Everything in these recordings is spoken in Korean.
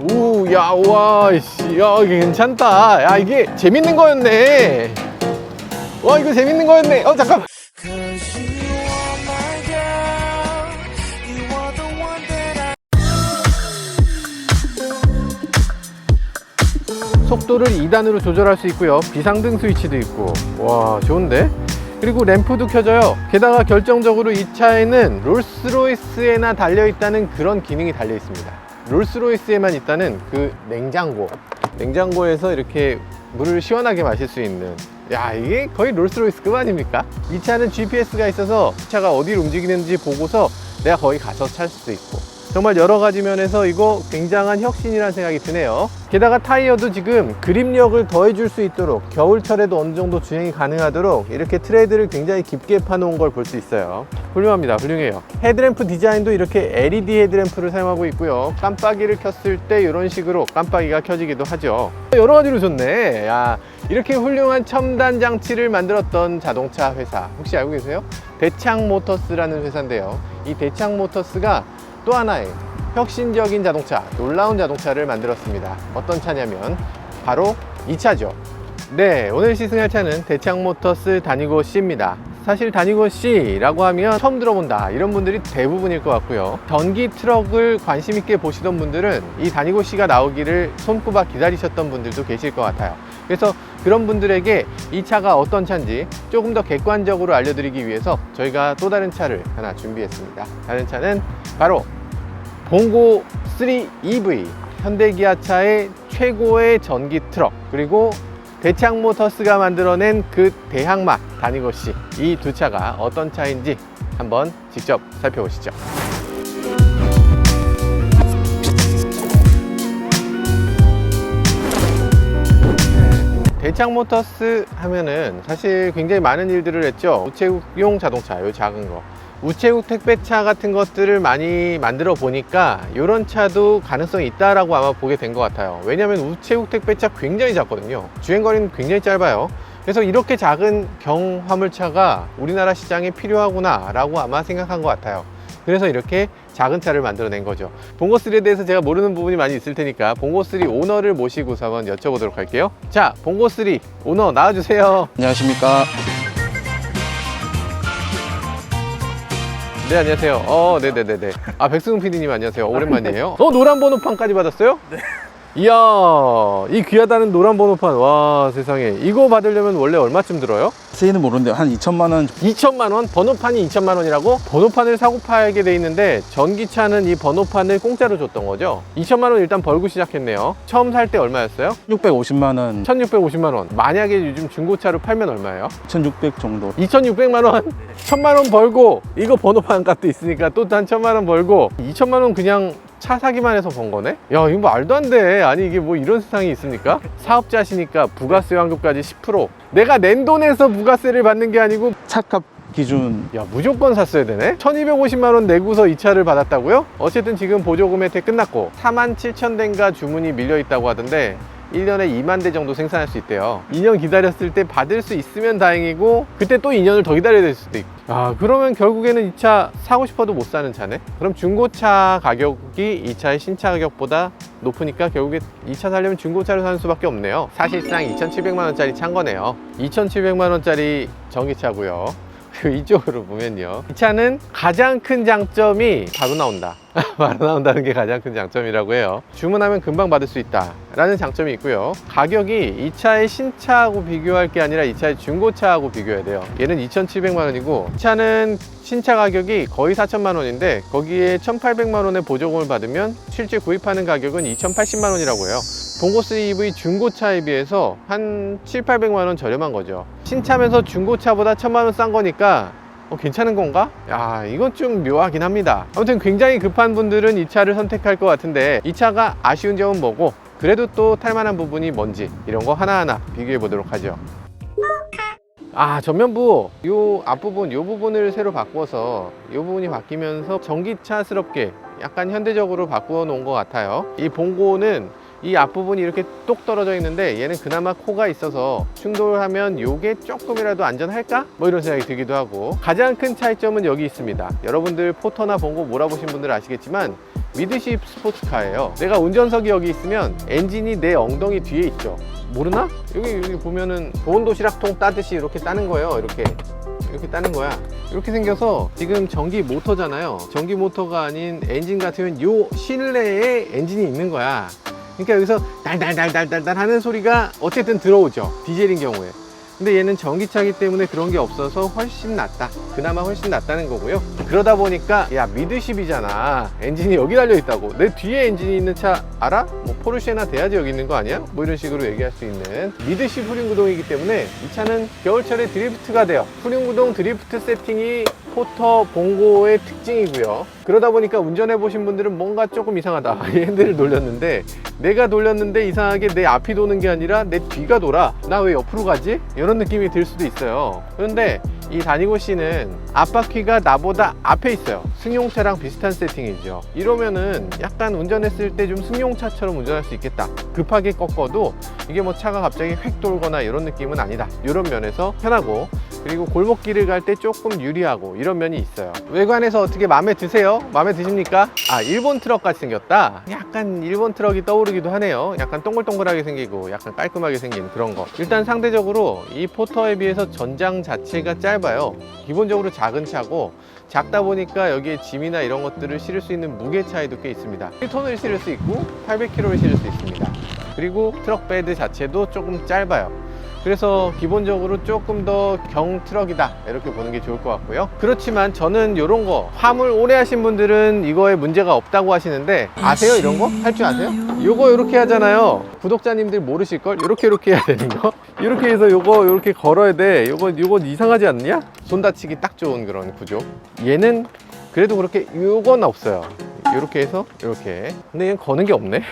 우, 야, 와, 씨, 야, 이게 괜찮다. 야, 이게 재밌는 거였네. 와, 이거 재밌는 거였네. 어, I 속도를 2단으로 조절할 수 있고요. 비상등 스위치도 있고. 와, 좋은데? 그리고 램프도 켜져요. 게다가 결정적으로 이 차에는 롤스로이스에나 달려있다는 그런 기능이 달려 있습니다. 롤스로이스에만 있다는 그 냉장고. 냉장고에서 이렇게 물을 시원하게 마실 수 있는. 야, 이게 거의 롤스로이스급 아닙니까? 이 차는 GPS가 있어서 이 차가 어디로 움직이는지 보고서 내가 거기 가서 찰 수도 있고. 정말 여러 가지 면에서 이거 굉장한 혁신이라는 생각이 드네요. 게다가 타이어도 지금 그립력을 더해줄 수 있도록 겨울철에도 어느 정도 주행이 가능하도록 이렇게 트레드를 굉장히 깊게 파놓은 걸 볼 수 있어요. 훌륭합니다. 훌륭해요. 헤드램프 디자인도 이렇게 LED 헤드램프를 사용하고 있고요. 깜빡이를 켰을 때 이런 식으로 깜빡이가 켜지기도 하죠. 여러 가지로 좋네. 야, 이렇게 훌륭한 첨단 장치를 만들었던 자동차 회사 혹시 알고 계세요? 대창 모터스라는 회사인데요. 이 대창 모터스가 또 하나의 혁신적인 자동차, 놀라운 자동차를 만들었습니다. 어떤 차냐면 바로 이 차죠. 네, 오늘 시승할 차는 대창 모터스 다니고 C입니다. 사실 다니고 C라고 하면 처음 들어본다 이런 분들이 대부분일 것 같고요. 전기 트럭을 관심 있게 보시던 분들은 이 다니고 C가 나오기를 손꼽아 기다리셨던 분들도 계실 것 같아요. 그래서 그런 분들에게 이 차가 어떤 차인지 조금 더 객관적으로 알려드리기 위해서 저희가 또 다른 차를 하나 준비했습니다. 다른 차는 바로 봉고 3 EV 현대기아차의 최고의 전기 트럭 그리고 대창 모터스가 만들어낸 그 대항마 다니고시 이 두 차가 어떤 차인지 한번 직접 살펴보시죠. 대창 모터스 하면은 사실 굉장히 많은 일들을 했죠. 우체국용 자동차, 요 작은 거. 우체국 택배차 같은 것들을 많이 만들어 보니까 이런 차도 가능성이 있다라고 아마 보게 된 것 같아요. 왜냐하면 우체국 택배차 굉장히 작거든요. 주행거리는 굉장히 짧아요. 그래서 이렇게 작은 경화물차가 우리나라 시장에 필요하구나 라고 아마 생각한 것 같아요. 그래서 이렇게 작은 차를 만들어낸 거죠. 봉고3에 대해서 제가 모르는 부분이 많이 있을 테니까 봉고3 오너를 모시고서 한번 여쭤보도록 할게요. 자, 봉고3 오너 나와주세요. 안녕하십니까. 네, 안녕하세요. 어, 네네네네. 아, 백승훈 PD님 안녕하세요. 오랜만이에요. 어, 노란 번호판까지 받았어요? 네. 이야, 이 귀하다는 노란 번호판. 와, 세상에. 이거 받으려면 원래 얼마쯤 들어요? 세이는 모르는데 한 2천만 원 2천만 원? 번호판이 2천만 원이라고? 번호판을 사고 팔게 돼 있는데 전기차는 이 번호판을 공짜로 줬던 거죠? 2천만 원 일단 벌고 시작했네요. 처음 살 때 얼마였어요? 650만 원, 1,650만 원. 만약에 요즘 중고차로 팔면 얼마예요? 1,600 정도. 2,600만 원, 1,000만 원 벌고 이거 번호판 값도 있으니까 또 한 1,000만 원 벌고 2천만 원 그냥 차 사기만 해서 번 거네? 야 이거 말도 안 돼. 아니 이게 뭐 이런 세상이 있습니까? 사업자시니까 부가세 환급까지 10%. 내가 낸 돈에서 부가세를 받는 게 아니고 차값 기준 야 무조건 샀어야 되네 1250만 원 내고서 이 차를 받았다고요? 어쨌든 지금 보조금 혜택 끝났고 4만 7천 대인가 주문이 밀려 있다고 하던데 1년에 2만 대 정도 생산할 수 있대요. 2년 기다렸을 때 받을 수 있으면 다행이고 그때 또 2년을 더 기다려야 될 수도 있고. 아 그러면 결국에는 이 차 사고 싶어도 못 사는 차네? 그럼 중고차 가격이 이 차의 신차 가격보다 높으니까 결국에 이차 살려면 중고차를 사는 수밖에 없네요. 사실상 2,700만 원짜리 찬 거네요. 2,700만 원짜리 전기차고요. 그리고 이쪽으로 보면요. 이 차는 가장 큰 장점이 바로 나온다. 바로 나온다는 게 가장 큰 장점이라고 해요. 주문하면 금방 받을 수 있다. 라는 장점이 있고요. 가격이 이 차의 신차하고 비교할 게 아니라 이 차의 중고차하고 비교해야 돼요. 얘는 2,700만 원이고, 이 차는 신차 가격이 거의 4천만 원인데, 거기에 1,800만 원의 보조금을 받으면 실제 구입하는 가격은 2,080만 원이라고 해요. 봉고3 EV 중고차에 비해서 한 7, 800만 원 저렴한 거죠. 신차면서 중고차보다 1000만 원 싼 거니까 어, 괜찮은 건가? 야, 이건 좀 묘하긴 합니다. 아무튼 굉장히 급한 분들은 이 차를 선택할 것 같은데 이 차가 아쉬운 점은 뭐고 그래도 또 탈만한 부분이 뭔지 이런 거 하나하나 비교해 보도록 하죠. 아 전면부 요 앞부분 요 부분을 새로 바꿔서 요 부분이 바뀌면서 전기차스럽게 약간 현대적으로 바꾸어 놓은 것 같아요 이 봉고는 이 앞부분이 이렇게 똑 떨어져 있는데 얘는 그나마 코가 있어서 충돌하면 요게 조금이라도 안전할까? 뭐 이런 생각이 들기도 하고 가장 큰 차이점은 여기 있습니다 여러분들 포터나 봉고 몰아보신 분들 아시겠지만 미드십 스포츠카예요. 내가 운전석이 여기 있으면 엔진이 내 엉덩이 뒤에 있죠. 모르나? 여기 여기 보면은 보온 도시락통 따듯이 이렇게 따는 거예요. 이렇게 이렇게 따는 거야. 이렇게 생겨서 지금 전기 모터잖아요. 전기 모터가 아닌 엔진 같으면 요 실내에 엔진이 있는 거야. 그러니까 여기서 달달달달달달 하는 소리가 어쨌든 들어오죠. 디젤인 경우에. 근데 얘는 전기차기 때문에 그런 게 없어서 훨씬 낫다. 그나마 훨씬 낫다는 거고요. 그러다 보니까 야 미드십이잖아. 엔진이 여기 달려 있다고. 내 뒤에 엔진이 있는 차 알아? 뭐 포르쉐나 돼야지 여기 있는 거 아니야? 뭐 이런 식으로 얘기할 수 있는 미드십 후륜구동이기 때문에 이 차는 겨울철에 드리프트가 돼요. 후륜구동 드리프트 세팅이 포터 봉고의 특징이고요. 그러다 보니까 운전해 보신 분들은 뭔가 조금 이상하다. 이 핸들을 돌렸는데 내가 돌렸는데 이상하게 내 앞이 도는 게 아니라 내 뒤가 돌아. 나 왜 옆으로 가지? 이런 느낌이 들 수도 있어요. 그런데 이 다니고 씨는 앞바퀴가 나보다 앞에 있어요. 승용차랑 비슷한 세팅이죠. 이러면은 약간 운전했을 때 좀 승용차처럼 운전할 수 있겠다. 급하게 꺾어도 이게 뭐 차가 갑자기 획 돌거나 이런 느낌은 아니다. 이런 면에서 편하고 그리고 골목길을 갈 때 조금 유리하고 이런 면이 있어요. 외관에서 어떻게 마음에 드세요? 마음에 드십니까? 아, 일본 트럭 같이 생겼다? 약간 일본 트럭이 떠오르기도 하네요. 약간 동글동글하게 생기고 약간 깔끔하게 생긴 그런 거. 일단 상대적으로 이 포터에 비해서 전장 자체가 짧아요. 기본적으로 작은 차고 작다 보니까 여기에 짐이나 이런 것들을 실을 수 있는 무게 차이도 꽤 있습니다. 1톤을 실을 수 있고 800kg를 실을 수 있습니다. 그리고 트럭 베드 자체도 조금 짧아요. 그래서 기본적으로 조금 더 경트럭이다 이렇게 보는 게 좋을 것 같고요 그렇지만 저는 이런 거 화물 오래 하신 분들은 이거에 문제가 없다고 하시는데 아세요 이런 거? 할 줄 아세요? 요거 이렇게 하잖아요 구독자님들 모르실걸? 이렇게 이렇게 해야 되는 거 이렇게 해서 요거 이렇게 걸어야 돼 요거 요거 이상하지 않냐? 손 다치기 딱 좋은 그런 구조 얘는 그래도 그렇게 요건 없어요 이렇게 해서 이렇게 근데 얘는 거는 게 없네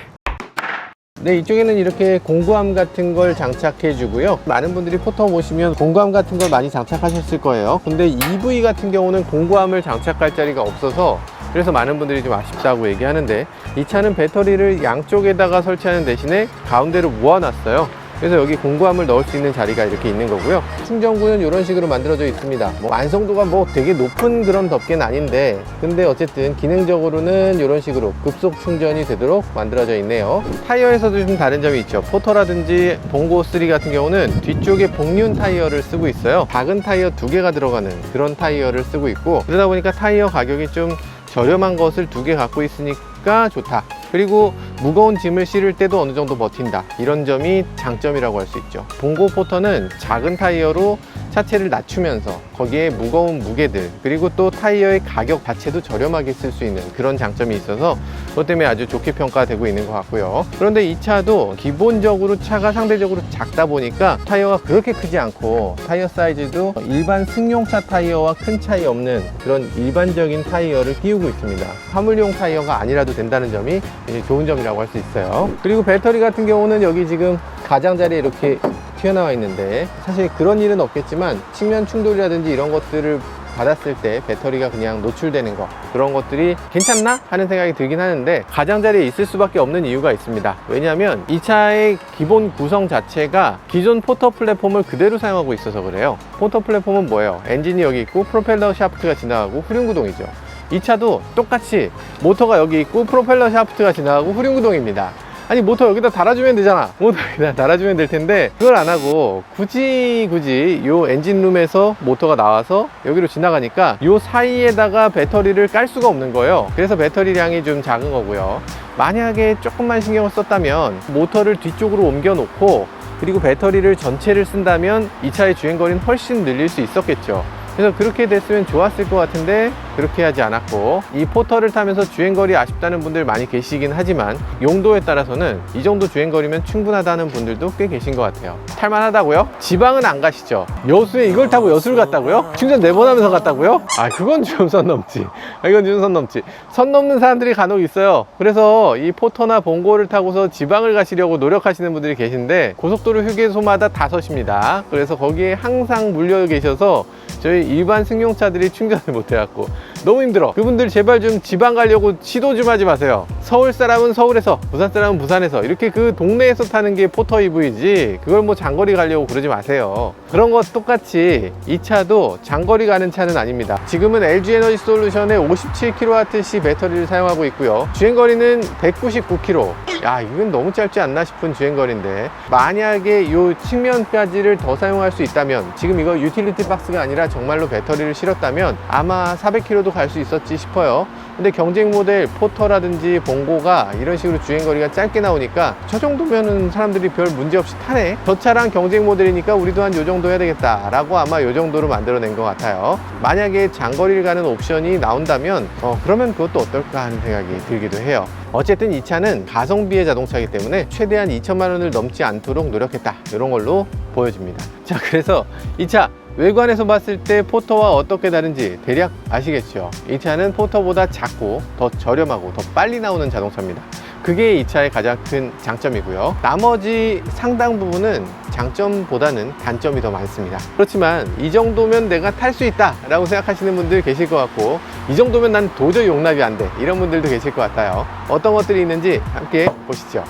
네, 이쪽에는 이렇게 공구함 같은 걸 장착해 주고요. 많은 분들이 포터 보시면 공구함 같은 걸 많이 장착하셨을 거예요. 근데 EV 같은 경우는 공구함을 장착할 자리가 없어서 그래서 많은 분들이 좀 아쉽다고 얘기하는데 이 차는 배터리를 양쪽에다가 설치하는 대신에 가운데로 모아놨어요. 그래서 여기 공구함을 넣을 수 있는 자리가 이렇게 있는 거고요. 충전구는 이런 식으로 만들어져 있습니다. 뭐 완성도가 뭐 되게 높은 그런 덮개는 아닌데, 근데 어쨌든 기능적으로는 이런 식으로 급속 충전이 되도록 만들어져 있네요. 타이어에서도 좀 다른 점이 있죠. 포터라든지 봉고 3 같은 경우는 뒤쪽에 복륜 타이어를 쓰고 있어요. 작은 타이어 두 개가 들어가는 그런 타이어를 쓰고 있고, 그러다 보니까 타이어 가격이 좀 저렴한 것을 두 개 갖고 있으니까 좋다. 그리고 무거운 짐을 실을 때도 어느 정도 버틴다. 이런 점이 장점이라고 할 수 있죠. 봉고 포터는 작은 타이어로 차체를 낮추면서 거기에 무거운 무게들 그리고 또 타이어의 가격 자체도 저렴하게 쓸 수 있는 그런 장점이 있어서 그것 때문에 아주 좋게 평가되고 있는 것 같고요. 그런데 이 차도 기본적으로 차가 상대적으로 작다 보니까 타이어가 그렇게 크지 않고 타이어 사이즈도 일반 승용차 타이어와 큰 차이 없는 그런 일반적인 타이어를 띄우고 있습니다. 화물용 타이어가 아니라도 된다는 점이 좋은 점이라고 할 수 있어요. 그리고 배터리 같은 경우는 여기 지금 가장자리에 이렇게 튀어나와 있는데 사실 그런 일은 없겠지만 측면 충돌이라든지 이런 것들을 받았을 때 배터리가 그냥 노출되는 거 그런 것들이 괜찮나? 하는 생각이 들긴 하는데 가장자리에 있을 수밖에 없는 이유가 있습니다. 왜냐하면 이 차의 기본 구성 자체가 기존 포터 플랫폼을 그대로 사용하고 있어서 그래요. 포터 플랫폼은 뭐예요? 엔진이 여기 있고 프로펠러 샤프트가 지나가고 후륜구동이죠 이 차도 똑같이 모터가 여기 있고 프로펠러 샤프트가 지나가고 후륜구동입니다. 아니 모터 여기다 달아주면 되잖아. 모터 여기다 달아주면 될 텐데 그걸 안 하고 굳이 굳이 요 엔진룸에서 모터가 나와서 여기로 지나가니까 요 사이에다가 배터리를 깔 수가 없는 거예요. 그래서 배터리량이 좀 작은 거고요. 만약에 조금만 신경을 썼다면 모터를 뒤쪽으로 옮겨 놓고 그리고 배터리를 전체를 쓴다면 이 차의 주행거리는 훨씬 늘릴 수 있었겠죠 그래서 그렇게 됐으면 좋았을 것 같은데 그렇게 하지 않았고 이 포터를 타면서 주행거리 아쉽다는 분들 많이 계시긴 하지만 용도에 따라서는 이 정도 주행거리면 충분하다는 분들도 꽤 계신 것 같아요 탈만하다고요? 지방은 안 가시죠? 여수에 이걸 타고 여수를 갔다고요? 충전 네 번 하면서 갔다고요? 아 그건 좀 선 넘지 아, 이건 좀 선 넘지 선 넘는 사람들이 간혹 있어요 그래서 이 포터나 봉고를 타고서 지방을 가시려고 노력하시는 분들이 계신데 고속도로 휴게소마다 다 서십니다 그래서 거기에 항상 물려 계셔서 저희 일반 승용차들이 충전을 못 해갖고 너무 힘들어. 그분들 제발 좀 지방 가려고 시도 좀 하지 마세요. 서울 사람은 서울에서, 부산 사람은 부산에서 이렇게 그 동네에서 타는 게 포터 EV지 그걸 뭐 장거리 가려고 그러지 마세요. 그런 거 똑같이 이 차도 장거리 가는 차는 아닙니다. 지금은 LG 에너지 솔루션의 57kWh 배터리를 사용하고 있고요. 주행거리는 199km. 야, 이건 너무 짧지 않나 싶은 주행거리인데 만약에 이 측면까지를 더 사용할 수 있다면 지금 이거 유틸리티 박스가 아니라 정말로 배터리를 실었다면 아마 400km도 갈 수 있었지 싶어요. 근데 경쟁 모델 포터라든지 봉고가 이런 식으로 주행거리가 짧게 나오니까 저 정도면은 사람들이 별 문제 없이 타네. 저 차랑 경쟁 모델이니까 우리도 한 요 정도 해야 되겠다 라고 아마 요 정도로 만들어낸 것 같아요. 만약에 장거리를 가는 옵션이 나온다면 어, 그러면 그것도 어떨까 하는 생각이 들기도 해요. 어쨌든 이 차는 가성비의 자동차이기 때문에 최대한 2천만 원을 넘지 않도록 노력했다. 이런 걸로 보여집니다. 자, 그래서 이차 외관에서 봤을 때 포터와 어떻게 다른지 대략 아시겠죠? 이 차는 포터보다 작고 더 저렴하고 더 빨리 나오는 자동차입니다. 그게 이 차의 가장 큰 장점이고요. 나머지 상당 부분은 장점보다는 단점이 더 많습니다. 그렇지만 이 정도면 내가 탈 수 있다 라고 생각하시는 분들 계실 것 같고 이 정도면 난 도저히 용납이 안 돼 이런 분들도 계실 것 같아요. 어떤 것들이 있는지 함께 보시죠.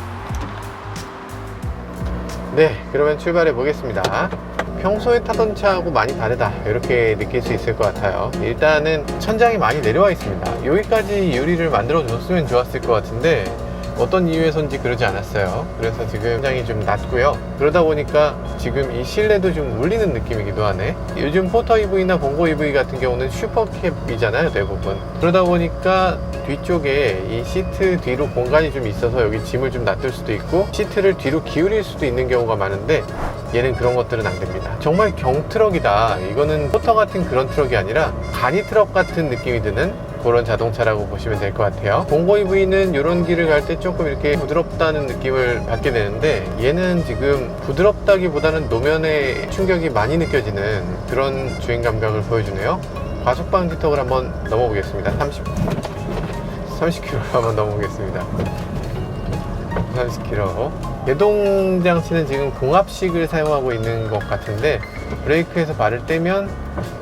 네, 그러면 출발해 보겠습니다. 평소에 타던 차하고 많이 다르다 이렇게 느낄 수 있을 것 같아요. 일단은 천장이 많이 내려와 있습니다. 여기까지 유리를 만들어 줬으면 좋았을 것 같은데 어떤 이유에선지 그러지 않았어요. 그래서 지금 천장이 좀 낮고요. 그러다 보니까 지금 이 실내도 좀 울리는 느낌이기도 하네. 요즘 포터 EV나 봉고 EV 같은 경우는 슈퍼캡이잖아요, 대부분. 그러다 보니까 뒤쪽에 이 시트 뒤로 공간이 좀 있어서 여기 짐을 좀 놔둘 수도 있고 시트를 뒤로 기울일 수도 있는 경우가 많은데 얘는 그런 것들은 안 됩니다. 정말 경트럭이다. 이거는 포터 같은 그런 트럭이 아니라 가니 트럭 같은 느낌이 드는 그런 자동차라고 보시면 될 것 같아요. 봉고 EV는 이런 길을 갈 때 조금 이렇게 부드럽다는 느낌을 받게 되는데 얘는 지금 부드럽다기보다는 노면에 충격이 많이 느껴지는 그런 주행 감각을 보여주네요. 과속 방지턱을 한번 넘어보겠습니다. 30, 30km 한번 넘어보겠습니다. 30km. 예동 장치는 지금 공합식을 사용하고 있는 것 같은데 브레이크에서 발을 떼면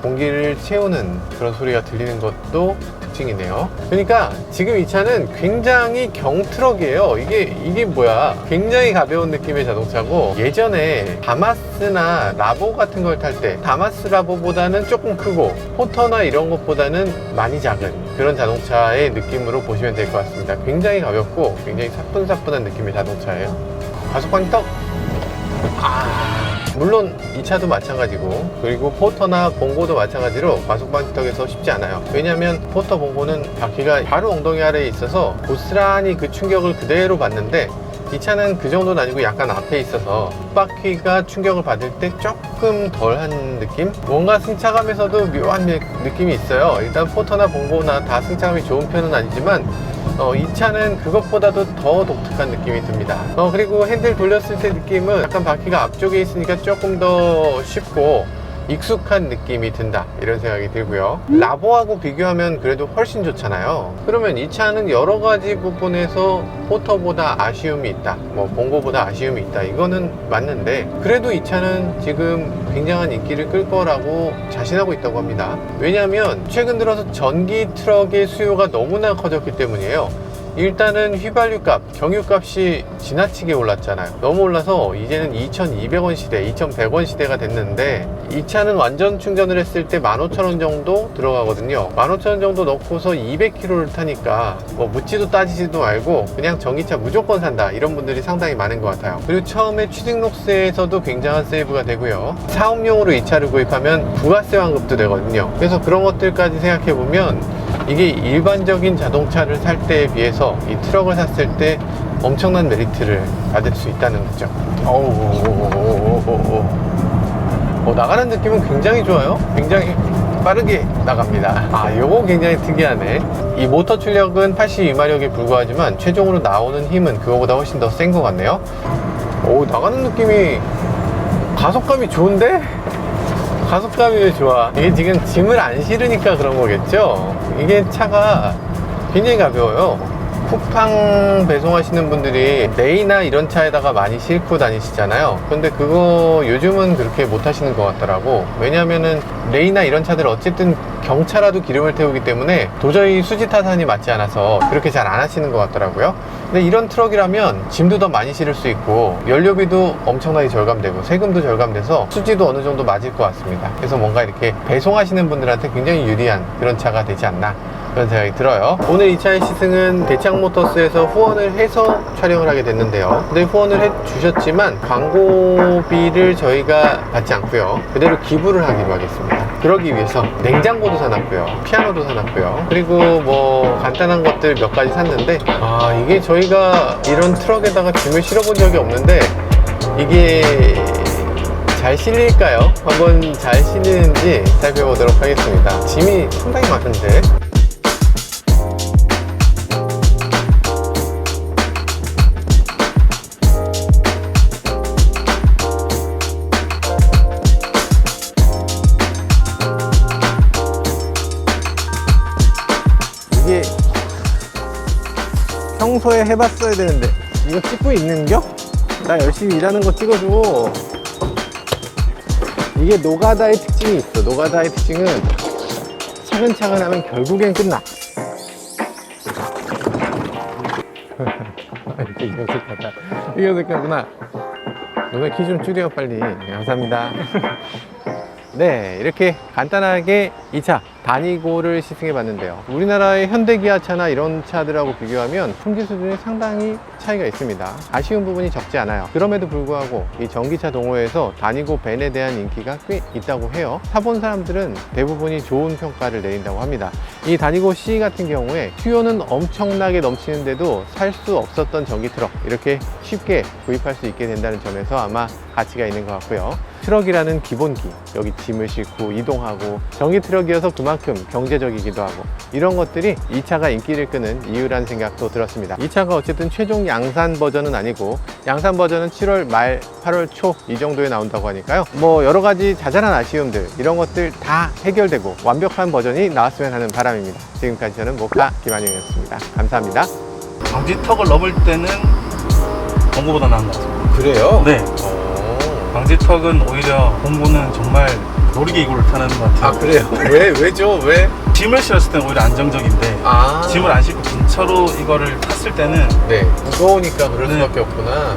공기를 채우는 그런 소리가 들리는 것도 특징이네요. 그러니까 지금 이 차는 굉장히 경트럭이에요. 이게 이게 뭐야? 굉장히 가벼운 느낌의 자동차고 예전에 다마스나 라보 같은 걸 탈 때 다마스 라보보다는 조금 크고 포터나 이런 것보다는 많이 작은 그런 자동차의 느낌으로 보시면 될 것 같습니다. 굉장히 가볍고 굉장히 사뿐사뿐한 느낌의 자동차예요. 가속방턱 아, 물론 이 차도 마찬가지고 그리고 포터나 봉고도 마찬가지로 과속방지턱에서 쉽지 않아요 왜냐하면 포터 봉고는 바퀴가 바로 엉덩이 아래에 있어서 고스란히 그 충격을 그대로 받는데 이 차는 그 정도는 아니고 약간 앞에 있어서 바퀴가 충격을 받을 때 조금 덜한 느낌? 뭔가 승차감에서도 묘한 느- 느낌이 있어요 일단 포터나 봉고나 다 승차감이 좋은 편은 아니지만 어, 이 차는 그것보다도 더 독특한 느낌이 듭니다. 어, 그리고 핸들 돌렸을 때 느낌은 약간 바퀴가 앞쪽에 있으니까 조금 더 쉽고 익숙한 느낌이 든다 이런 생각이 들고요. 라보하고 비교하면 그래도 훨씬 좋잖아요. 그러면 이 차는 여러 가지 부분에서 포터보다 아쉬움이 있다 뭐 봉고보다 아쉬움이 있다 이거는 맞는데 그래도 이 차는 지금 굉장한 인기를 끌 거라고 자신하고 있다고 합니다. 왜냐하면 최근 들어서 전기 트럭의 수요가 너무나 커졌기 때문이에요 일단은 휘발유값, 경유값이 지나치게 올랐잖아요. 너무 올라서 이제는 2,200원 시대, 2,100원 시대가 됐는데 이 차는 완전 충전을 했을 때 15,000원 정도 들어가거든요. 15,000원 정도 넣고서 200km를 타니까 뭐 묻지도 따지지도 말고 그냥 전기차 무조건 산다 이런 분들이 상당히 많은 것 같아요. 그리고 처음에 취득록세에서도 굉장한 세이브가 되고요. 사업용으로 이 차를 구입하면 부가세 환급도 되거든요. 그래서 그런 것들까지 생각해 보면 이게 일반적인 자동차를 살 때에 비해서 이 트럭을 샀을 때 엄청난 메리트를 받을 수 있다는 거죠. 어, 나가는 느낌은 굉장히 좋아요. 굉장히 빠르게 나갑니다. 아, 요거 굉장히 특이하네. 이 모터 출력은 82마력에 불과하지만 최종으로 나오는 힘은 그거보다 훨씬 더 센 것 같네요. 오, 나가는 느낌이 가속감이 좋은데? 가속감이 왜 좋아? 이게 지금 짐을 안 실으니까 그런 거겠죠? 이게 차가 굉장히 가벼워요. 쿠팡 배송하시는 분들이 레이나 이런 차에다가 많이 싣고 다니시잖아요. 근데 그거 요즘은 그렇게 못 하시는 것 같더라고. 왜냐면은 레이나 이런 차들 어쨌든 경차라도 기름을 태우기 때문에 도저히 수지 타산이 맞지 않아서 그렇게 잘 안 하시는 것 같더라고요. 근데 이런 트럭이라면 짐도 더 많이 실을 수 있고 연료비도 엄청나게 절감되고 세금도 절감돼서 수지도 어느 정도 맞을 것 같습니다. 그래서 뭔가 이렇게 배송하시는 분들한테 굉장히 유리한 그런 차가 되지 않나 그런 생각이 들어요. 오늘 이 차의 시승은 대창 모터스에서 후원을 해서 촬영을 하게 됐는데요. 근데 후원을 해 주셨지만 광고비를 저희가 받지 않고요. 그대로 기부를 하기로 하겠습니다. 그러기 위해서 냉장고도 사놨고요. 피아노도 사놨고요. 그리고 뭐 간단한 것들 몇 가지 샀는데 아 이게 저희가 이런 트럭에다가 짐을 실어본 적이 없는데 이게 잘 실릴까요? 한번 잘 실리는지 살펴보도록 하겠습니다. 짐이 상당히 많은데. 이게 평소에 해봤어야 되는데 이거 찍고 있는겨? 나 열심히 일하는 거 찍어줘. 이게 노가다의 특징이 있어. 노가다의 특징은 차근차근 하면 결국엔 끝나. 이게 어색하다. 이게 어색하구나. 너네 키 좀 줄여 빨리. 네, 감사합니다 네, 이렇게 간단하게 이 차 다니고를 시승해 봤는데요. 우리나라의 현대기아차나 이런 차들하고 비교하면 품질 수준이 상당히 차이가 있습니다. 아쉬운 부분이 적지 않아요. 그럼에도 불구하고 이 전기차 동호회에서 다니고 벤에 대한 인기가 꽤 있다고 해요. 타본 사람들은 대부분이 좋은 평가를 내린다고 합니다. 이 다니고 C 같은 경우에 수요는 엄청나게 넘치는데도 살 수 없었던 전기 트럭 이렇게 쉽게 구입할 수 있게 된다는 점에서 아마 가치가 있는 것 같고요. 트럭이라는 기본기. 여기 짐을 싣고 이동하고 전기 트럭이어서 그만큼 경제적이기도 하고 이런 것들이 이 차가 인기를 끄는 이유라는 생각도 들었습니다. 이 차가 어쨌든 최종 양산 버전은 아니고 양산 버전은 7월 말 8월 초 이 정도에 나온다고 하니까요. 뭐 여러 가지 자잘한 아쉬움들 이런 것들 다 해결되고 완벽한 버전이 나왔으면 하는 바람입니다. 지금까지 저는 모카 김한용이었습니다. 감사합니다. 방지턱을 넘을 때는 공고보다 나은 것 같습니다. 그래요? 네. 방지턱은 오히려 공고는 정말 놀이기구를 타는 것 같아요. 아 그래요? 왜 왜죠? 왜? 짐을 실었을 때는 오히려 안정적인데 아 짐을 안 싣고 근처로 이거를 탔을 때는 네 무거우니까 그럴 네. 수밖에 없구나